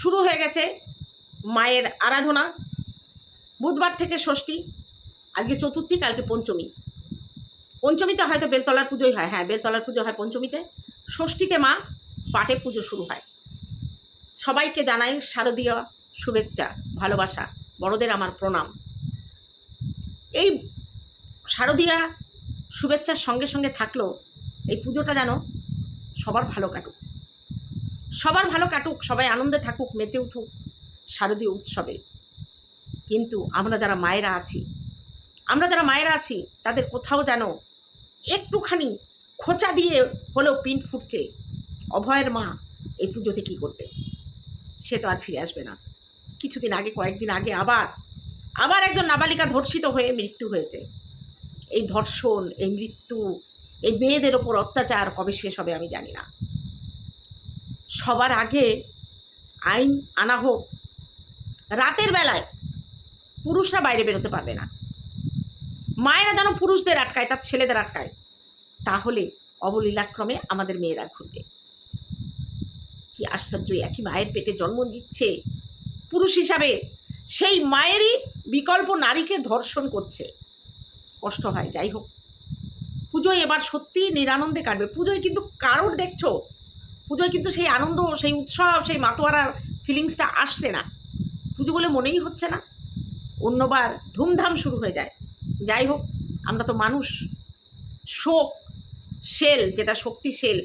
শুরু হয়ে গেছে মায়ের আরাধনা। বুধবার থেকে ষষ্ঠী, আজকে চতুর্থী, কালকে পঞ্চমী। পঞ্চমীতে হয়তো বেলতলার পুজোই হয়। হ্যাঁ বেলতলার পুজো হয় পঞ্চমীতে। ষষ্ঠীতে মা পাটে পুজো শুরু হয়। সবাইকে জানাই শারদীয় শুভেচ্ছা, ভালোবাসা, বড়দের আমার প্রণাম। এই শারদীয়া শুভেচ্ছার সঙ্গে সঙ্গে থাকল এই পুজোটা যেন সবার ভালো কাটুক। সবার ভালো কাটুক, সবাই আনন্দে থাকুক, মেতে উঠুক, শারদীয় উৎসবে। কিন্তু আমরা যারা মায়েরা আছি, আমরা যারা মায়েরা আছি, তাদের কোথাও যেন একটুখানি খোঁচা দিয়ে হলেও পিন ফুটছে, অভয়ের মা এই পুজোতে কী করবে? সে তো আর ফিরে আসবে না। কিছুদিন আগে, কয়েকদিন আগে আবার আবার একজন নাবালিকা ধর্ষিত হয়ে মৃত্যু হয়েছে। এই ধর্ষণ, এই মৃত্যু, এই মেয়েদের ওপর অত্যাচার কবে শেষ হবে আমি জানি না। সবার আগে আইন আনা হোক। রাতের বেলায় পুরুষরা বাইরে বেরোতে পারবে না। মায়েরা যেন পুরুষদের আটকায়, তার ছেলেদের আটকায়, তাহলে অবলীলাক্রমে আমাদের মেয়েরা ঘুরবে। কি আশ্চর্য, একই মায়ের পেটে জন্ম দিচ্ছে পুরুষ হিসাবে সেই মায়েরই বিকল্প নারীকে ধর্ষণ করছে। কষ্ট হয়, যাই হোক। পুজোয় এবার সত্যি নিরানন্দে কাটবে। পুজোয় কিন্তু কারোর দেখছ পুজোয় কিন্তু সেই আনন্দ, সেই উৎসব, সেই মাতোয়ারা ফিলিংসটা আসছে না। পুজো বলে মনেই হচ্ছে না। অন্যবার ধুমধাম শুরু হয়ে যায়। যাই হোক, আমরা তো মানুষ। শোক শেল যেটা শক্তি শেল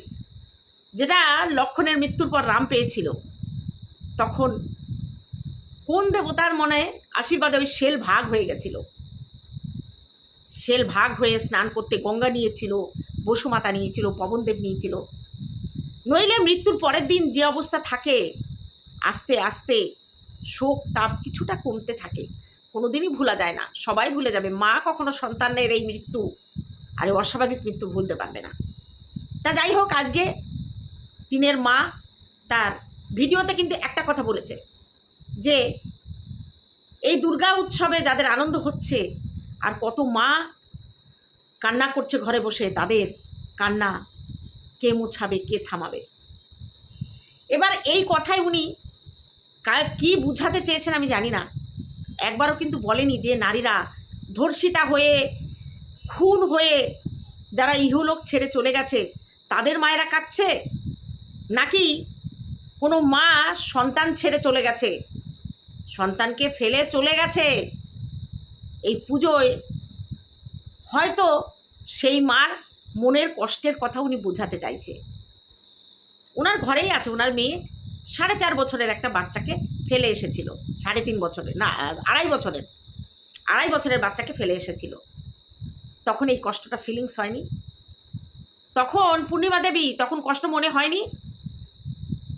যেটা লক্ষণের মৃত্যুর পর রাম পেয়েছিল। তখন কোন দেবতার মনে আশীর্বাদে ওই শেল ভাগ হয়ে গেছিল? শেল ভাগ হয়ে স্নান করতে গঙ্গা নিয়েছিল, বসুমাতা নিয়েছিল, পবনদেব নিয়েছিল। নইলে মৃত্যুর পরের দিন যে অবস্থা থাকে, আস্তে আস্তে শোক, তাপ কিছুটা কমতে থাকে। কোনো দিনই ভোলা যায় না। সবাই ভুলে যাবে, মা কখনো সন্তানের এই মৃত্যু আর অস্বাভাবিক মৃত্যু ভুলতে পারবে না। তা যাই হোক, আজকে টিনের মা তার ভিডিওতে কিন্তু একটা কথা বলেছে যে, এই দুর্গা উৎসবে যাদের আনন্দ হচ্ছে আর কত মা কান্না করছে ঘরে বসে, তাদের কান্না কে মোছাবে, কে থামাবে। এবার এই কথাই উনি কা- বুঝাতে চেয়েছেন আমি জানি না। একবারও কিন্তু বলেনি যে, নারীরা ধর্ষিতা হয়ে, খুন হয়ে যারা ইহলোক ছেড়ে চলে গেছে, তাদের মায়েরা কাঁদছে? নাকি কোনো মা সন্তান ছেড়ে চলে গেছে? সন্তানকে ফেলে চলে গেছে? এই পুজোয় হয়তো সেই মার মনের কষ্টের কথা উনি বোঝাতে চাইছে। ওনার ঘরেই আছে ওনার মেয়ে সাড়ে চার বছরের একটা বাচ্চাকে ফেলে এসেছিল, সাড়ে তিন বছরের, না, আড়াই বছরের আড়াই বছরের বাচ্চাকে ফেলে এসেছিল। তখন এই কষ্টটা ফিলিংস হয়নি। তখন পূর্ণিমা দেবী তখন কষ্ট মনে হয়নি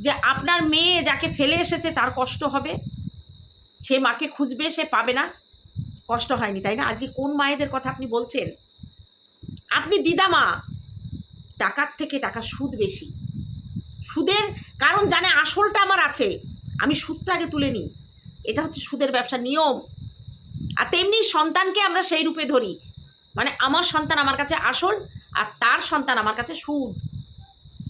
যে আপনার মেয়ে যাকে ফেলে এসেছে তার কষ্ট হবে। সে মাকে খুঁজবে, সে পাবে না। কষ্ট হয়নি, তাই না? আজকে কোন মায়েদের কথা আপনি বলছেন? আপনি দিদা মা। টাকার থেকে টাকা সুদ বেশি। সুদের কারণ জানে আসলটা আমার আছে। আমি সুদটা আগে তুলে নিই। এটা হচ্ছে সুদের ব্যবসার নিয়ম। আর তেমনি সন্তানকে আমরা সেই রূপে ধরি। মানে আমার সন্তান আমার কাছে আসল আর তার সন্তান আমার কাছে সুদ।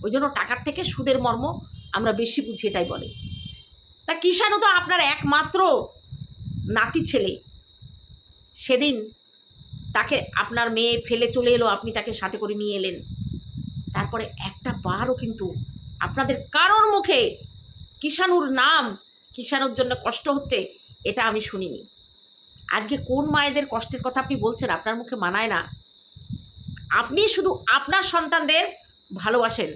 ওই জন্য টাকার থেকে সুদের মর্ম আমরা বেশি বুঝি, এটাই বলে। তা কিষাণু তো আপনার একমাত্র নাতি ছেলে। সেদিন তাকে আপনার মেয়ে ফেলে চলে এলো, আপনি তাকে সাথে করে নিয়ে এলেন। তারপরে একটা বারও কিন্তু আপনাদের কারোর মুখে কিষাণুর নাম, কিষাণুর জন্য কষ্ট হচ্ছে, এটা আমি শুনিনি। আজকে কোন মায়েদের কষ্টের কথা আপনি বলছেন, আপনার মুখে মানায় না। আপনি শুধু আপনার সন্তানদের ভালোবাসেন,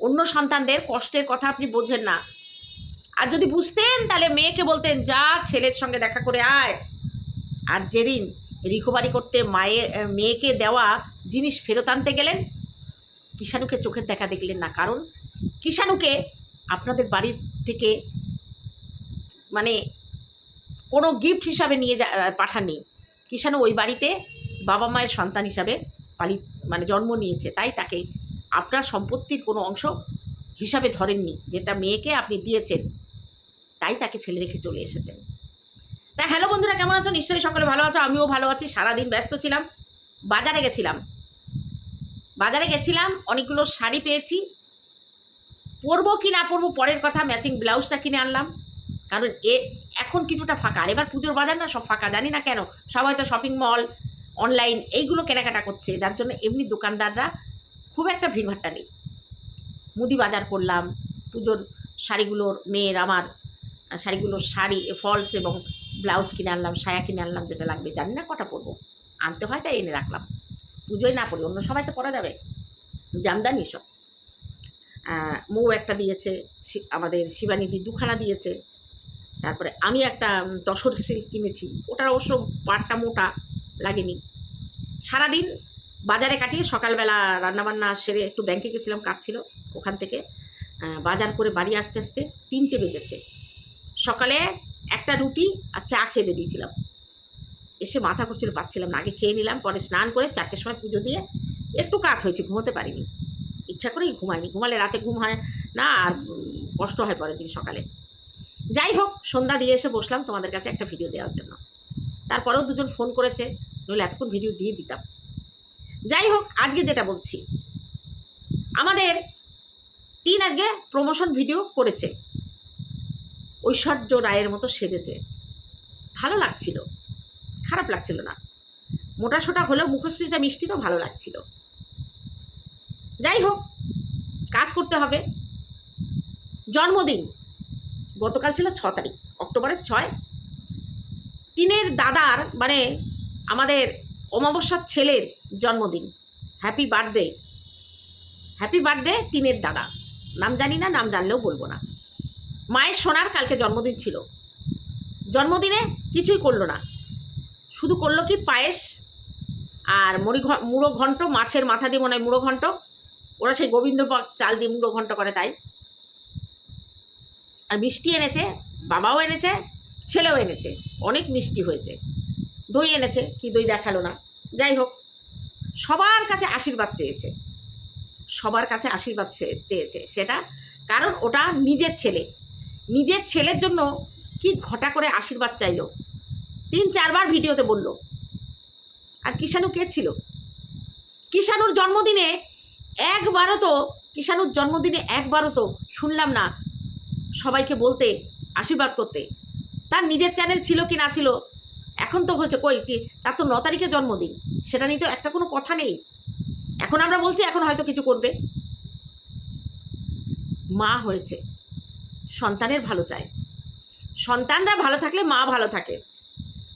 অন্য সন্তানদের কষ্টের কথা আপনি বোঝেন না। আর যদি বুঝতেন, তাহলে মেয়েকে বলতেন, যা, ছেলের সঙ্গে দেখা করে আয়। আর যেদিন রিকভারি করতে মায়ের মেয়েকে দেওয়া জিনিস ফেরত আনতে গেলেন। কিষাণুকে চোখের দেখা দেখলেন না। কারণ কিষাণুকে আপনাদের বাড়ির থেকে মানে কোনো গিফট হিসাবে নিয়ে পাঠাননি। কিষাণু ওই বাড়িতে বাবা মায়ের সন্তান হিসাবে পালি মানে জন্ম নিয়েছে। তাই তাকে আপনার সম্পত্তির কোনো অংশ হিসাবে ধরেননি, যেটা মেয়েকে আপনি দিয়েছেন। তাই তাকে ফেলে রেখে চলে এসেছেন। তা হ্যালো বন্ধুরা, কেমন আছো? নিশ্চয়ই সকলে ভালো আছো, আমিও ভালো আছি, সারাদিন ব্যস্ত ছিলাম। বাজারে গেছিলাম। বাজারে গেছিলাম, অনেকগুলো শাড়ি পেয়েছি। পরবো কি না পরবো, পরের কথা ম্যাচিং ব্লাউজটা কিনে আনলাম। কারণ এ, এখন কিছুটা ফাঁকা। আর এবার পুজোর বাজার না সব ফাঁকা, জানি না কেন। সবাই তো শপিং মল অনলাইন এইগুলো কেনাকাটা করছে। যার জন্য এমনি দোকানদাররা খুব একটা ভিড়ভাট্টা নেই। মুদি বাজার করলাম, পুজোর শাড়িগুলোর মেয়ের, আমার শাড়িগুলোর শাড়ি ফলস এবং ব্লাউজ কিনে আনলাম, সায়া কিনে আনলাম, যেটা লাগবে, জানি না কটা পরবো। আনতে হয় তাই এনে রাখলাম। পুজোয় না পড়ি অন্য সময় তো পরা যাবে। জামদানি সব। মৌ একটা দিয়েছে আমাদের শিবানিধি দুখানা দিয়েছে। তারপরে আমি একটা তসর সিল্ক কিনেছি। ওটার অবশ্য পাটটা মোটা, লাগেনি। সারাদিন বাজারে কাটিয়ে সকালবেলা রান্নাবান্না সেরে একটু ব্যাংকে গেছিলাম, কাজ ছিল ওখান থেকে। বাজার করে বাড়ি আসতে আসতে তিনটে বেজেছে। সকালে একটা রুটি আর চা খেয়ে বেরিয়েছিলাম। এসে মাথা করছিল পাচ্ছিলাম না। আগে খেয়ে নিলাম, পরে স্নান করে চারটের সময় পুজো দিয়ে একটু কাজ হয়েছে, ঘুমোতে পারিনি। ইচ্ছা করেই ঘুমাইনি। ঘুমালে রাতে ঘুম হয় না আর কষ্ট হয় পরের দিন সকালে। যাই হোক, সন্ধ্যা দিয়ে এসে বসলাম তোমাদের কাছে একটা ভিডিও দেওয়ার জন্য। তারপরেও দুজন ফোন করেছে, নইলে এতক্ষণ ভিডিও দিয়ে দিতাম। যাই হোক, আজকে যেটা বলছি, আমাদের টিন আজকে প্রমোশন ভিডিও করেছে। ঐশ্বর্য রায়ের মতো সেজেছে। ভালো লাগছিল। খারাপ লাগছিল না। মোটা সোটা হলেও মুখশ্রীটা মিষ্টি তো ভালো লাগছিল। যাই হোক, কাজ করতে হবে। জন্মদিন। গতকাল ছিল ছ তারিখ, অক্টোবরের ছয়। টিনের দাদার মানে আমাদের অমাবস্যার ছেলের জন্মদিন। Happy birthday. হ্যাপি বার্থডে টিনের দাদা। নাম জানি না, নাম জানলেও বলব না। মায়ের সোনার কালকে জন্মদিন ছিল। জন্মদিনে কিছুই করল না। শুধু করল কি পায়েস আর মুড়ি মুড়ো ঘন্ট, মাছের মাথা দিয়ে মনে হয় মুড়ো ঘন্ট। ওরা সেই গোবিন্দ চাল দিয়ে মুড়ো ঘন্ট করে তাই। আর মিষ্টি এনেছে, বাবাও এনেছে, ছেলেও এনেছে। অনেক মিষ্টি হয়েছে। দই এনেছে, কি দই দেখাল না। যাই হোক, সবার কাছে আশীর্বাদ চেয়েছে। সবার কাছে আশীর্বাদ চেয়েছে। সেটা কারণ ওটা নিজের ছেলে। নিজের ছেলের জন্য কি ঘটা করে আশীর্বাদ চাইলো? তিন চারবার ভিডিওতে বলল। আর কিষাণু কে ছিল? কিষাণুর জন্মদিনে একবারও তো, কিষাণুর জন্মদিনে একবারও তো শুনলাম না সবাইকে বলতে, আশীর্বাদ করতে। তার নিজের চ্যানেল ছিল কি না ছিল? এখন তো হচ্ছে কই? তার তো ন তারিখে জন্মদিন। সেটা নিয়ে তো একটা কোনো কথা নেই। এখন আমরা বলছি, এখন হয়তো কিছু করবে। মা হয়েছে। সন্তানের ভালো চায়। সন্তানরা ভালো থাকলে মা ভালো থাকে।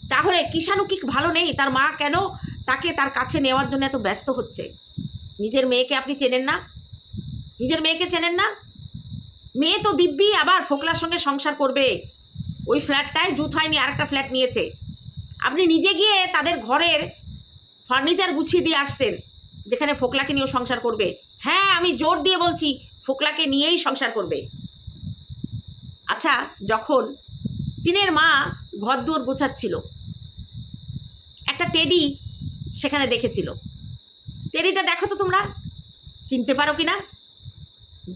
তাহলে কিষাণু কি ভালো নেই? তার মা কেন তাকে তার কাছে নেওয়ার জন্য এত ব্যস্ত হচ্ছে? নিজের মেয়েকে আপনি চেনেন না? নিজের মেয়েকে চেনেন না? মেয়ে তো দিব্যি, আবার ফোকলার সঙ্গে সংসার করবে। ওই ফ্ল্যাটটায় জুত হয়নি, আরেকটা ফ্ল্যাট নিয়েছে। আপনি নিজে গিয়ে তাদের ঘরের ফার্নিচার গুছিয়ে দিয়ে আসছেন, যেখানে ফোকলাকে নিয়েও সংসার করবে। হ্যাঁ আমি জোর দিয়ে বলছি, ফোকলাকে নিয়েই সংসার করবে। আচ্ছা যখন টিনের মা ঘর গোছাচ্ছিল, একটা টেডি সেখানে দেখেছিল। টেডিটা দেখো তো তোমরা, চিনতে পারো কি না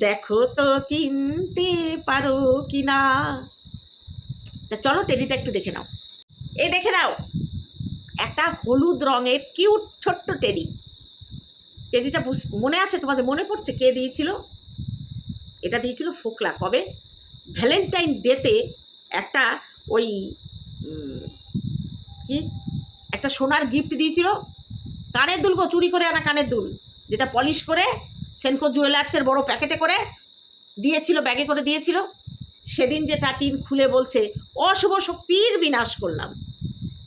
দেখো তো চিনতে পারো কি না চলো টেডিটা একটু দেখে নাও। এই দেখে নাও, একটা হলুদ রঙের কিউট ছোট্ট টেডি। টেডিটা মনে আছে তোমাদের, মনে পড়ছে কে দিয়েছিল? এটা দিয়েছিল ফোকলা। কবে? ভ্যালেন্টাইন ডেতে একটা ওই কি? একটা সোনার গিফট দিয়েছিল। কানের দুল গো, চুরি করে আনা কানের দুল। যেটা পলিশ করে সেনকো জুয়েলার্সের বড় প্যাকেটে করে দিয়েছিল, ব্যাগে করে দিয়েছিল। সেদিন যেটা টিন খুলে বলছে, অশুভ শক্তির বিনাশ করলাম।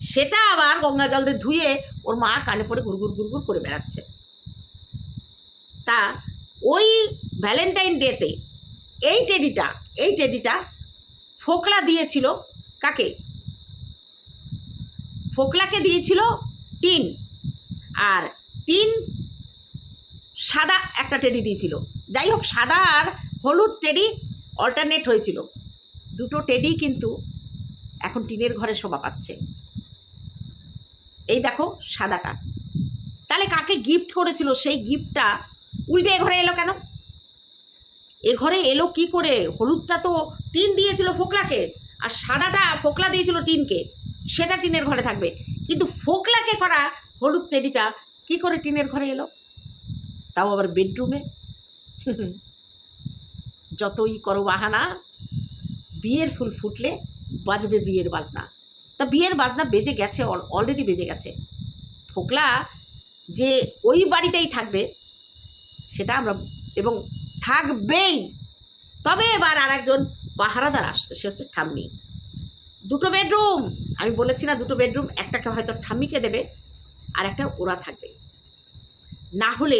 সেটা আবার গঙ্গা জল দিয়ে ধুয়ে ওর মা কানে পড়ে গুড়গুড় গুড়গুড় করে বেড়াচ্ছে। তা ওই ভ্যালেন্টাইন ডেতে এই টেডিটা এই টেডিটা ফোকলা দিয়েছিল কাকে? ফোকলাকে দিয়েছিল টিন। আর টিন সাদা একটা টেডি দিয়েছিল। যাই হোক, সাদা আর হলুদ টেডি অল্টারনেট হয়েছিল। দুটো টেডি কিন্তু এখন টিনের ঘরে শোভা পাচ্ছে। এই দেখো সাদাটা। তাহলে কাকে গিফট করেছিল সেই গিফটটা উল্টে ঘরে এলো কেন? এ ঘরে এলো কি করে? হলুদটা তো টিন দিয়েছিল ফোকলাকে আর সাদাটা ফোকলা দিয়েছিল টিনকে। সেটা টিনের ঘরে থাকবে। কিন্তু ফোকলাকে করা হলুদ টেডিটা কি করে টিনের ঘরে এলো? তাও আবার বেডরুমে? যতই করো বাহানা, বিয়ের ফুল ফুটলে বাজবে বিয়ের বাজনা। তা বিয়ের বাজনা বেজে গেছে অলরেডি বেজে গেছে। ফোকলা যে ওই বাড়িতেই থাকবে, সেটা আমরা, এবং থাকবেই। তবে এবার আর একজন পাহারাদার আসছে, সে হচ্ছে ঠাম্মি। দুটো বেডরুম, আমি বলেছি না দুটো বেডরুম, একটাকে হয়তো ঠাম্মিকে দেবে আর একটা ওরা থাকবে। না হলে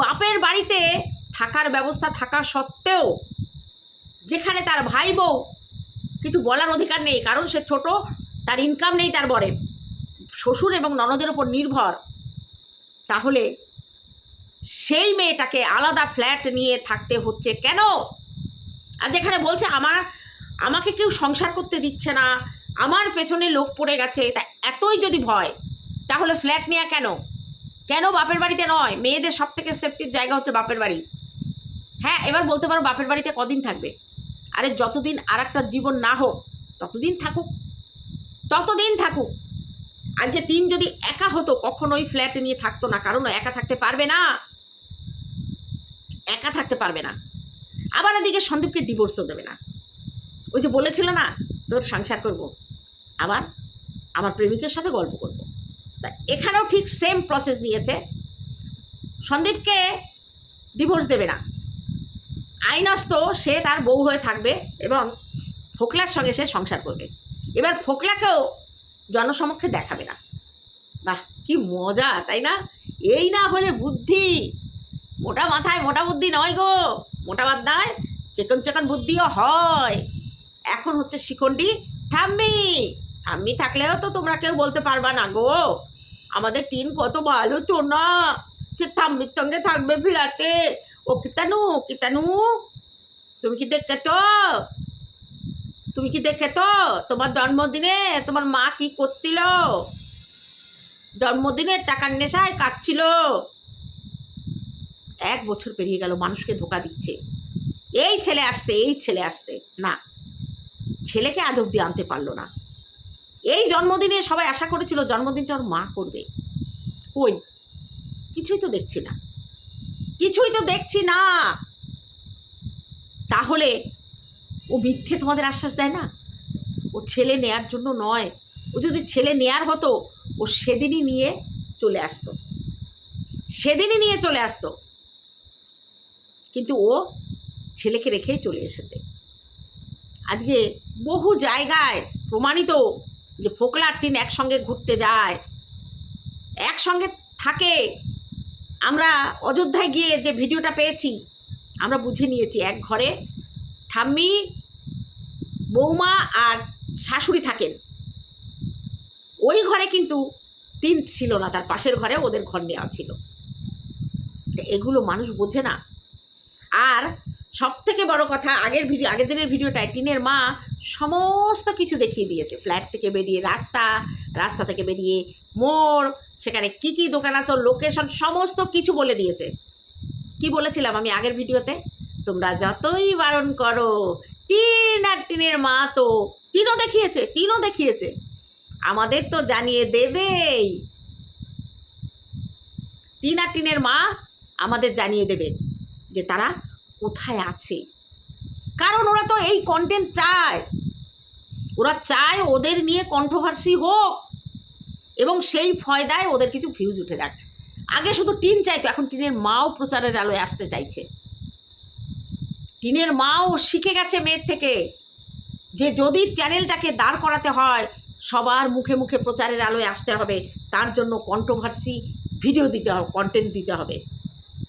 বাপের বাড়িতে থাকার ব্যবস্থা থাকা সত্ত্বেও যেখানে তার ভাই বউ কিছু বলার অধিকার নেই, কারণ সে ছোট, তার ইনকাম নেই তার বরের। শ্বশুর এবং ননদের ওপর নির্ভর। তাহলে সেই মেয়েটাকে আলাদা ফ্ল্যাট নিয়ে থাকতে হচ্ছে কেন? আর যেখানে বলছে আমার, আমাকে কেউ সংসার করতে দিচ্ছে না, আমার পেছনে লোক পড়ে গেছে, তা এতই যদি ভয়, তাহলে ফ্ল্যাট নেওয়া কেন? কেন বাপের বাড়িতে নয়? মেয়েদের সব থেকে সেফটির জায়গা হচ্ছে বাপের বাড়ি। হ্যাঁ এবার বলতে পারো বাপের বাড়িতে কদিন থাকবে? আরে যতদিন আর একটা জীবন না হোক, ততদিন থাকুক। ততদিন থাকুক। আজকে টিন যদি একা হতো, কখনোই ফ্ল্যাট নিয়ে থাকতো না, কারণ একা থাকতে পারবে না। একা থাকতে পারবে না। আবার এদিকে সন্দীপকে ডিভোর্সও দেবে না। ওই যে বলেছিল না, তোর সংসার করব। আবার আমার প্রেমিকের সাথে গল্প করব। তা এখানেও ঠিক সেম প্রসেস নিয়েছে সন্দীপকে ডিভোর্স দেবে না। আইনস্ত সে তার বউ হয়ে থাকবে এবং ফোকলার সঙ্গে সে সংসার করবে। এবার ফোকলাকেও জনসমক্ষে দেখাবে না। বাহ, কি মজা, তাই না? এই না হলে বুদ্ধি মোটা মাথায় মোটা বুদ্ধি নয় গো। মোটা নয় চেকন চেকন বুদ্ধিও হয়। এখন হচ্ছে শিখন্ডি ঠাম্মি। ঠাম্মি থাকলেও তো তোমরা কেউ বলতে পারবা না গো। আমাদের টিন কত ভালো তো না সে ঠাম্মির সঙ্গে থাকবে ফ্ল্যাটে। ও কিতানু কিতানু তুমি কি দেখে তো তুমি কি দেখে তো তোমার জন্মদিনে তোমার মা কি করছিল? জন্মদিনে টাকার নেশায় কাটছিল এক বছর পেরিয়ে গেল, মানুষকে ধোকা দিচ্ছে। এই ছেলে আসছে, এই ছেলে আসছে। না, ছেলেকে আজ অব্দি আনতে পারল না। এই জন্মদিনে সবাই আশা করেছিল জন্মদিনটা ওর মা করবে। কই? কিছুই তো দেখছি না। কিছুই তো দেখছি না। তাহলে ও মিথ্যে তোমাদের আশ্বাস দেয় না? ও ছেলে নেয়ার জন্য নয়। ও যদি ছেলে নেয়ার হতো, ও সেদিনই নিয়ে চলে আসতো। সেদিনই নিয়ে চলে আসতো। কিন্তু ও ছেলেকে রেখেই চলে এসেছে। আজকে বহু জায়গায় প্রমাণিত যে ফোকলার টিন একসঙ্গে ঘুরতে যায়, একসঙ্গে থাকে। আমরা অযোধ্যায় গিয়ে যে ভিডিওটা পেয়েছি, আমরা বুঝে নিয়েছি এক ঘরে ঠাম্মি, বৌমা আর শাশুড়ি থাকেন। ওই ঘরে কিন্তু টিন ছিল না, তার পাশের ঘরে ওদের ঘর নেওয়া ছিল। এগুলো মানুষ বোঝে না। আর সব থেকে বড় কথা, আগের ভিডিও, আগের দিনের ভিডিওটায় টিনের মা সমস্ত কিছু দেখিয়ে দিয়েছে। ফ্ল্যাট থেকে বেরিয়ে রাস্তা রাস্তা থেকে বেরিয়ে মোড়, সেখানে কি কি দোকান আছে, লোকেশন, সমস্ত কিছু বলে দিয়েছে। কি বলেছিলাম আমি আগের ভিডিওতে? তোমরা যতই বারণ করো, টিন আর টিনের মা তো টিনও দেখিয়েছে টিনও দেখিয়েছে। আমাদের তো জানিয়ে দেবেই। টিন আর টিনের মা আমাদের জানিয়ে দেবে। যে তারা কোথায় আছে। কারণ ওরা তো এই কন্টেন্ট চায়। ওরা চায় ওদের নিয়ে কন্ট্রোভার্সি হোক এবং সেই ফয়দায় ওদের কিছু ভিউজ উঠে যাক। আগে শুধু টিন চাইতো, এখন টিনের মাও প্রচারের আলোয় আসতে চাইছে। টিনের মাও শিখে গেছে মেয়ের থেকে যে যদি চ্যানেলটাকে দাঁড় করাতে হয়, সবার মুখে মুখে প্রচারের আলোয় আসতে হবে। তার জন্য কন্ট্রোভার্সি ভিডিও দিতে হবে কন্টেন্ট দিতে হবে।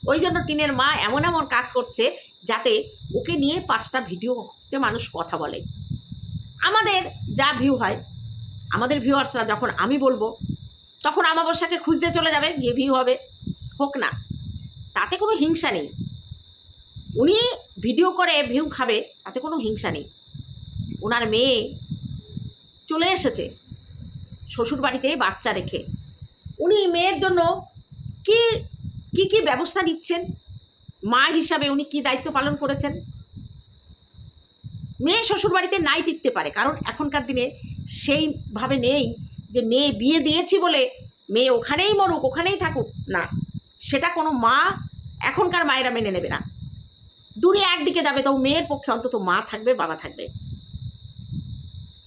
ওই জন্য টিনের মা এমন এমন কাজ করছে যাতে ওকে নিয়ে পাঁচটা ভিডিওতে মানুষ কথা বলে। আমাদের যা ভিউ হয়, আমাদের ভিউয়ার্সরা যখন আমি বলব, তখন আমাবস্যাকে খুঁজতে চলে যাবে, গিয়ে ভিউ হবে। হোক না, তাতে কোনো হিংসা নেই। উনি ভিডিও করে ভিউ খাবে, তাতে কোনো হিংসা নেই। ওনার মেয়ে চলে এসেছে শ্বশুর বাড়িতে বাচ্চা রেখে। উনি মেয়ের জন্য কি কি কি ব্যবস্থা নিচ্ছেন? মা হিসাবে উনি কি দায়িত্ব পালন করেছেন? মেয়ে শ্বশুর বাড়িতে নাই টিকতে পারে, কারণ এখনকার দিনে সেইভাবে নেই যে মেয়ে বিয়ে দিয়েছি বলে মেয়ে ওখানেই মরুক, ওখানেই থাকুক। না, সেটা কোনো মা এখনকার মায়েরা মেনে নেবে না। দুনিয়া একদিকে যাবে তো মেয়ের পক্ষে অন্তত মা থাকবে, বাবা থাকবে।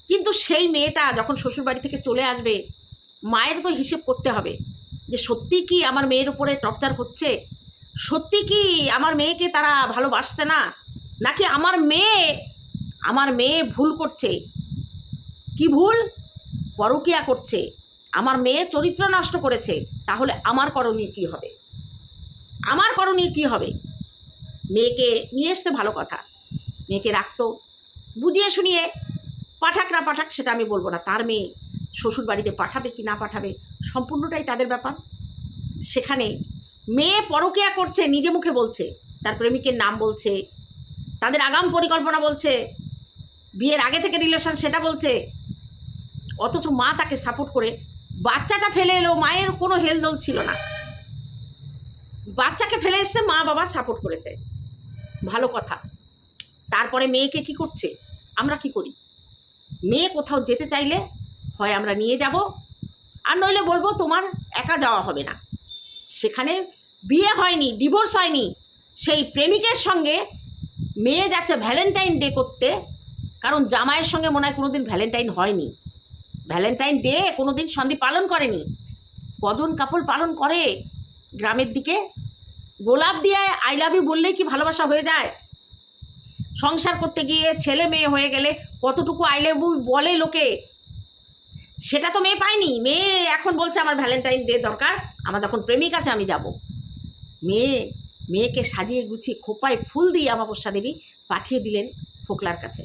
কিন্তু সেই মেয়েটা যখন শ্বশুরবাড়ি থেকে চলে আসবে, মায়ের তো হিসেব করতে হবে। যে সত্যি কি আমার মেয়ের উপরে টর্চার হচ্ছে? সত্যি কি আমার মেয়েকে তারা ভালোবাসছে না? নাকি আমার মেয়ে আমার মেয়ে ভুল করছে? কি ভুল? পরকিয়া করছে। আমার মেয়ে চরিত্র নষ্ট করেছে। তাহলে আমার করণীয় কি হবে? আমার করণীয় কি হবে? মেয়েকে নিয়ে আসতে ভালো কথা। মেয়েকে রাখতো। বুঝিয়ে শুনিয়ে পাঠাক না পাঠাক সেটা আমি বলব না। তার মেয়ে শ্বশুর বাড়িতে পাঠাবে কি না পাঠাবে সম্পূর্ণটাই তাদের ব্যাপার। সেখানে মেয়ে পরকিয়া করছে, নিজে মুখে বলছে। তার প্রেমিকের নাম বলছে, তাদের আগাম পরিকল্পনা বলছে, বিয়ের আগে থেকে রিলেশন সেটা বলছে। অথচ মা তাকে সাপোর্ট করে বাচ্চাটা ফেলে এলো, মায়ের কোনো হেলদোল ছিল না। বাচ্চাকে ফেলে এসছে, মা বাবা সাপোর্ট করেছে। ভালো কথা। তারপরে মেয়েকে কি করছে? আমরা কি করি? মেয়ে কোথাও যেতে চাইলে হয় আমরা নিয়ে যাব আর নইলে বলব তোমার একা যাওয়া হবে না। সেখানে বিয়ে হয়নি ডিভোর্স হয়নি, সেই প্রেমিকের সঙ্গে মেয়ে যাচ্ছে ভ্যালেন্টাইন ডে করতে, কারণ জামাইয়ের সঙ্গে মনে হয় কোনোদিন ভ্যালেন্টাইন হয়নি। ভ্যালেন্টাইন ডে কোনোদিন সন্ধি পালন করেনি। কজন কাপড় পালন করে? গ্রামের দিকে। গোলাপ দিয়ে আই লাভ ইউ বললেই কি ভালোবাসা হয়ে যায়? সংসার করতে গিয়ে ছেলে মেয়ে হয়ে গেলে কতটুকু আই লাভ ইউ বলে লোকে? সেটা তো মেয়ে পায়নি। মেয়ে এখন বলছে আমার ভ্যালেন্টাইন ডে দরকার, আমার যখন প্রেমিক আছে আমি যাব। মেয়ে, মেয়েকে সাজিয়ে গুছিয়ে খোপায় ফুল দিয়ে আমাবস্যা দেবী পাঠিয়ে দিলেন ফোকলার কাছে।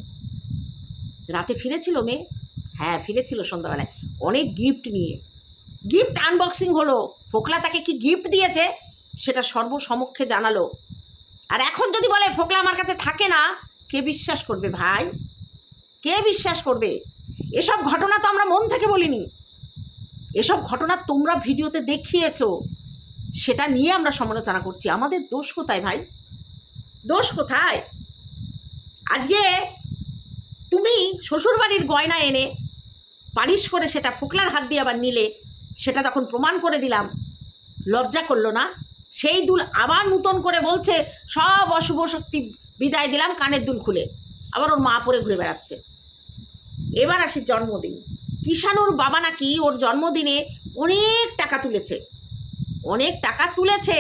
রাতে ফিরেছিল মেয়ে? হ্যাঁ ফিরেছিল সন্ধ্যাবেলায়। অনেক গিফট নিয়ে। গিফট আনবক্সিং হলো। ফোকলা তাকে কি গিফট দিয়েছে? সেটা সর্বসমক্ষে জানালো। আর এখন যদি বলে, ফোকলা আমার কাছে থাকে না কে বিশ্বাস করবে ভাই? কে বিশ্বাস করবে? এসব ঘটনা তো আমরা মন থেকে বলিনি। এসব ঘটনা তোমরা ভিডিওতে দেখিয়েছো, সেটা নিয়ে আমরা সমালোচনা করছি। আমাদের দোষ কোথায় ভাই? দোষ কোথায়? আজকে তুমি শ্বশুরবাড়ির গয়না এনে পালিশ করে সেটা ফোকলার হাত দিয়ে আবার নিলে, সেটা তখন প্রমাণ করে দিলাম। লজ্জা করল না? সেই দুল আবার নূতন করে বলছে, সব অশুভ শক্তি বিদায় দিলাম কানের দুল খুলে। আবার ওর মা পরে ঘুরে বেড়াচ্ছে। এবার আসি জন্মদিন। কিষানুর বাবা নাকি ওর জন্মদিনে অনেক টাকা তুলেছে। অনেক টাকা তুলেছে।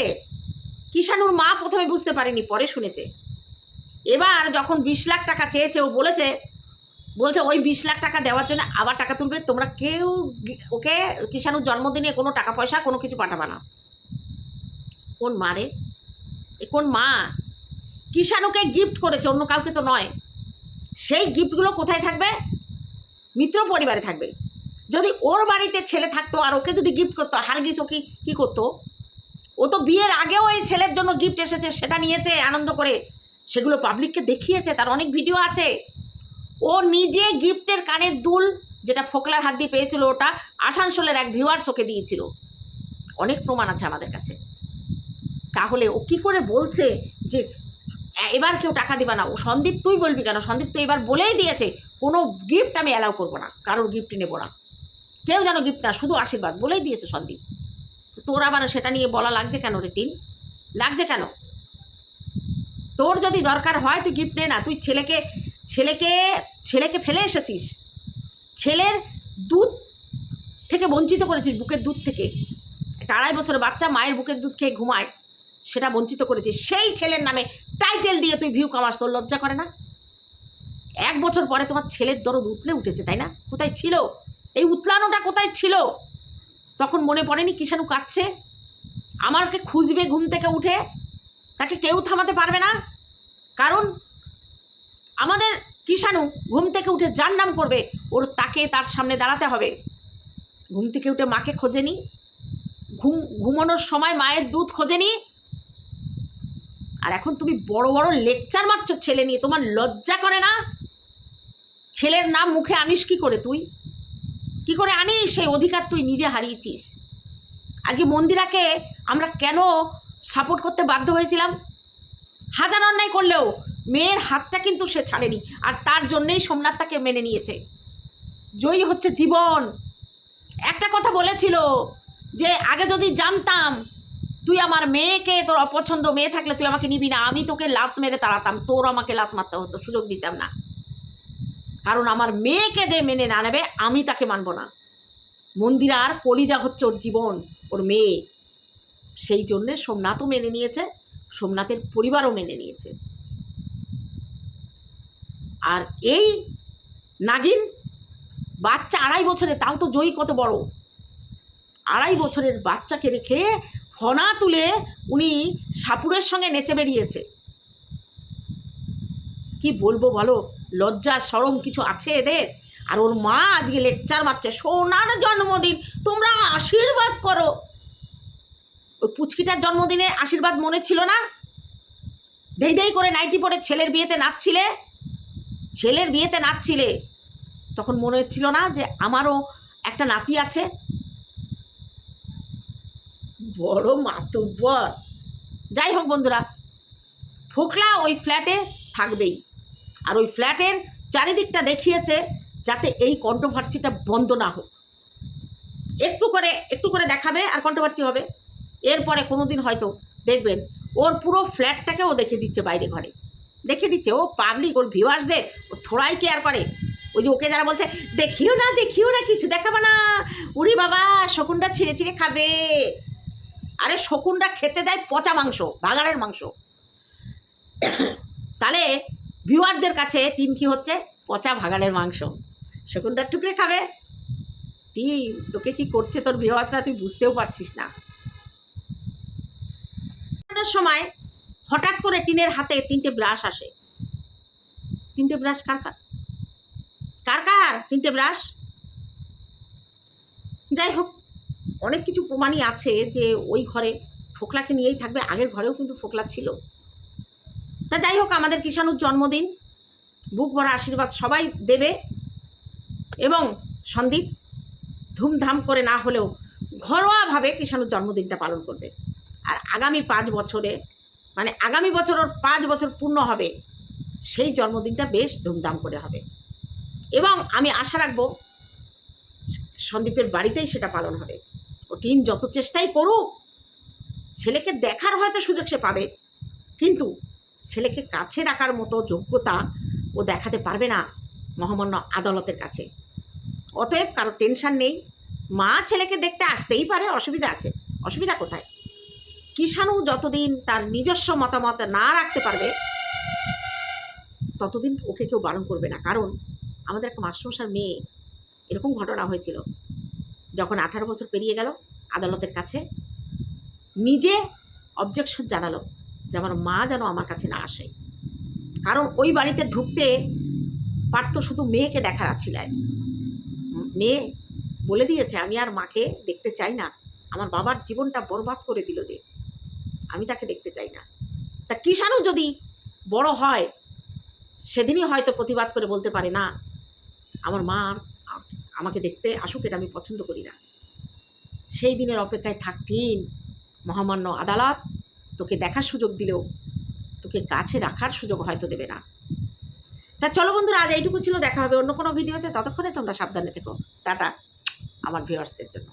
কিষানুর মা প্রথমে বুঝতে পারেনি, পরে শুনেছে। এবার যখন বিশ লাখ টাকা চেয়েছে, ও বলেছে, বলছে, ওই বিশ লাখ টাকা দেওয়ার জন্য আবার টাকা তুলবে। তোমরা কেউ ওকে কিষানুর জন্মদিনে কোনো টাকা পয়সা, কোনো কিছু পাঠাবে না। কোন মা রে? কোন মা? কিষানুকে গিফট করেছে, অন্য কাউকে তো নয়। সেই গিফটগুলো কোথায় থাকবে? মিত্র পরিবারে থাকবে। যদি ওর বাড়িতে ছেলে থাকতো আর ওকে যদি গিফট করতো, হারগিস ও কি করতো? ও তো বিয়ের আগেও এই ছেলের জন্য গিফট এসেছে, সেটা নিয়েছে, আনন্দ করে। সেগুলো পাবলিককে দেখিয়েছে, তার অনেক ভিডিও আছে। ও নিজে গিফটের কানের দুল, যেটা ফোকলার হাত দিয়ে পেয়েছিল ওটা, আসানসোলের এক ভিউয়ার্স ওকে দিয়েছিল। অনেক প্রমাণ আছে আমাদের কাছে। তাহলে ও কি করে বলছে যে এবার কেউ টাকা দিবা না। ও সন্দীপ তুই বলবি কেন? সন্দীপ তো এবার বলেই দিয়েছে, কোনো গিফট আমি অ্যালাউ করব না। কারোর গিফট নেব না। কেউ যেন গিফট না, শুধু আশীর্বাদ, বলেই দিয়েছে সন্দীপ। তোর আবার সেটা নিয়ে বলা লাগছে কেন রে টিন? লাগছে কেন? তোর যদি দরকার হয়, তুই গিফট নে না। তুই ছেলেকে ছেলেকে ছেলেকে ফেলে এসেছিস। ছেলের দুধ থেকে বঞ্চিত করেছিস, বুকের দুধ থেকে। একটা আড়াই বছরের বাচ্চা, মায়ের বুকের দুধ খেয়ে ঘুমায়। সেটা বঞ্চিত করেছিস সেই ছেলের নামে টাইটেল দিয়ে তুই ভিউ কামাস তোর লজ্জা করে না? এক বছর পরে তোমার ছেলের দরদ উতলে উঠেছে, তাই না? কোথায় ছিল? এই উতলানোটা কোথায় ছিল? তখন মনে পড়েনি কিষাণু কাঁদছে? আমাকে খুঁজবে ঘুম থেকে উঠে? তাকে কেউ থামাতে পারবে না? কারণ আমাদের কিষাণু ঘুম থেকে উঠে যার নাম করবে, ওর তাকে তার সামনে দাঁড়াতে হবে। ঘুম থেকে উঠে মাকে খোঁজেনি। ঘুম ঘুমানোর সময় মায়ের দুধ খোঁজেনি। আর এখন তুমি বড় বড় লেকচার মারছো ছেলে নিয়ে, তোমার লজ্জা করে না? ছেলের নাম মুখে আনিস কি করে তুই? কি করে আনিস সেই অধিকার তুই নিজে হারিয়েছিস? আজকে মন্দিরাকে আমরা কেন সাপোর্ট করতে বাধ্য হয়েছিলাম? হাজার অন্যায় করলেও মেয়ের হাতটা কিন্তু সে ছাড়েনি, আর তার জন্যেই সোমনাথ তাকে মেনে নিয়েছে। জয়ী হচ্ছে জীবন। একটা কথা বলেছিল যে, আগে যদি জানতাম তুই আমার মেয়েকে, তোর অপছন্দ মেয়ে থাকলে তুই আমাকে নিবি না। আমি তোকে লাত মেরে তাড়াতাম, তোর আমাকে লাত মারতে হতো, সুযোগ দিতাম না। কারণ আমার মেয়েকে যে মেনে না নেবে, আমি তাকে মানব না। মন্দিরার কলিজা হচ্ছে ওর জীবন, ওর মেয়ে। সেই জন্যে সোমনাথও মেনে নিয়েছে, সোমনাথের পরিবারও মেনে নিয়েছে। আর এই নাগিন, বাচ্চা আড়াই বছরে তাও তো জয়ী কত বড়। আড়াই বছরের বাচ্চাকে রেখে ফনা তুলে উনি সাপুরের সঙ্গে নেচে বেরিয়েছে। কি বলব বলো? লজ্জা, সরম কিছু আছে এদের? আর ওর মা আজকে লেকচার মারছে। সোনার জন্মদিন, তোমরা আশীর্বাদ করো। ওই পুচকিটার জন্মদিনে আশীর্বাদ মনে ছিল না? দেই দেই করে নাইটি পরে ছেলের বিয়েতে নাচছিলে? ছেলের বিয়েতে নাচছিলে? তখন মনে হচ্ছিল না যে আমারও একটা নাতি আছে? বড় মাতুব্বর। যাই হোক বন্ধুরা, ফোকলা ওই ফ্ল্যাটে থাকবেই। আর ওই ফ্ল্যাটের চারিদিকটা দেখিয়েছে যাতে এই কন্ট্রোভার্সিটা বন্ধ না হোক। একটু করে একটু করে দেখাবে আর কন্ট্রোভার্সি হবে। এরপরে কোনো দিন হয়তো দেখবেন, ওর পুরো ফ্ল্যাটটাকে ও দেখে দিচ্ছে বাইরে ঘরে। দেখে দিচ্ছে, ও পাবলিক ওর ভিউয়ার্সদের ও থোড়াই কেয়ার করে। ওই যে ওকে যারা বলছে, দেখিও না দেখিও না কিছু, দেখাবে না। উরি বাবা, শকুনটা ছিঁড়ে ছিঁড়ে খাবে। আরে শকুনটা খেতে দেয় পচা মাংস, বাগানের মাংস। তাহলে ভিউয়ারদের কাছে টিম কি হচ্ছে? পচা ভাগাড়ের মাংস। শকুনটা টুকরে খাবে। তুই তোকে কি করছে তোর ভিউয়ার্সরা? তুই বুঝতেও পারছিস না। সময় হঠাৎ করে টিনের হাতে তিনটে ব্রাশ আসে। তিনটে ব্রাশ কার? কার কার? তিনটে ব্রাশ? যাই হোক অনেক কিছু প্রমাণই আছে যে ওই ঘরে ফোকলাকে নিয়েই থাকবে, আগের ঘরেও কিন্তু ফোকলা ছিল। তা যাই হোক, আমাদের কিষাণুর জন্মদিন, বুক ভরা আশীর্বাদ সবাই দেবে এবং সন্দীপ ধুমধাম করে না হলেও ঘরোয়াভাবে কিষাণুর জন্মদিনটা পালন করবে। আর আগামী পাঁচ বছরে মানে আগামী বছর ওর পাঁচ বছর পূর্ণ হবে, সেই জন্মদিনটা বেশ ধুমধাম করে হবে। এবং আমি আশা রাখব সন্দীপের বাড়িতেই সেটা পালন হবে। টিন যত চেষ্টাই করুক, ছেলেকে দেখার হয়তো সুযোগ সে পাবে। কিন্তু ছেলেকে কাছে রাখার মতো যোগ্যতা ও দেখাতে পারবে না মহামান্য আদালতের কাছে। অতএব কারও টেনশন নেই। মা ছেলেকে দেখতে আসতেই পারে, অসুবিধা আছে। অসুবিধা কোথায়? কিষাণু যতদিন তার নিজস্ব মতামত না রাখতে পারবে, ততদিন ওকে কেউ বারণ করবে না। কারণ আমাদের একটা মাস্টারমশার মেয়ে, এরকম ঘটনা হয়েছিল। যখন আঠারো বছর পেরিয়ে গেল, আদালতের কাছে নিজে অবজেকশন জানালো যে আমার মা যেন আমার কাছে না আসে। কারণ ওই বাড়িতে ঢুকতে পারতো শুধু মেয়েকে দেখার আছিলায়। মেয়ে বলে দিয়েছে, আমি আর মাকে দেখতে চাই না। আমার বাবার জীবনটা বরবাদ করে দিল যে। আমি তাকে দেখতে চাই না। তা কিষাণু যদি বড় হয়, সেদিনই হয়তো প্রতিবাদ করে বলতে পারে, না, আমার মা আমাকে দেখতে আসুক, এটা আমি পছন্দ করি না। সেই দিনের অপেক্ষায় থাকতিন মহামান্য আদালত, তোকে দেখার সুযোগ দিলেও, তোকে কাছে রাখার সুযোগ হয়তো দেবে না। তা চলো বন্ধুরা, আজ এইটুকু ছিল, দেখা হবে অন্য কোনো ভিডিওতে। ততক্ষণে তোমরা সাবধানে থেকো। টাটা, আমার ভিউয়ার্সদের জন্য।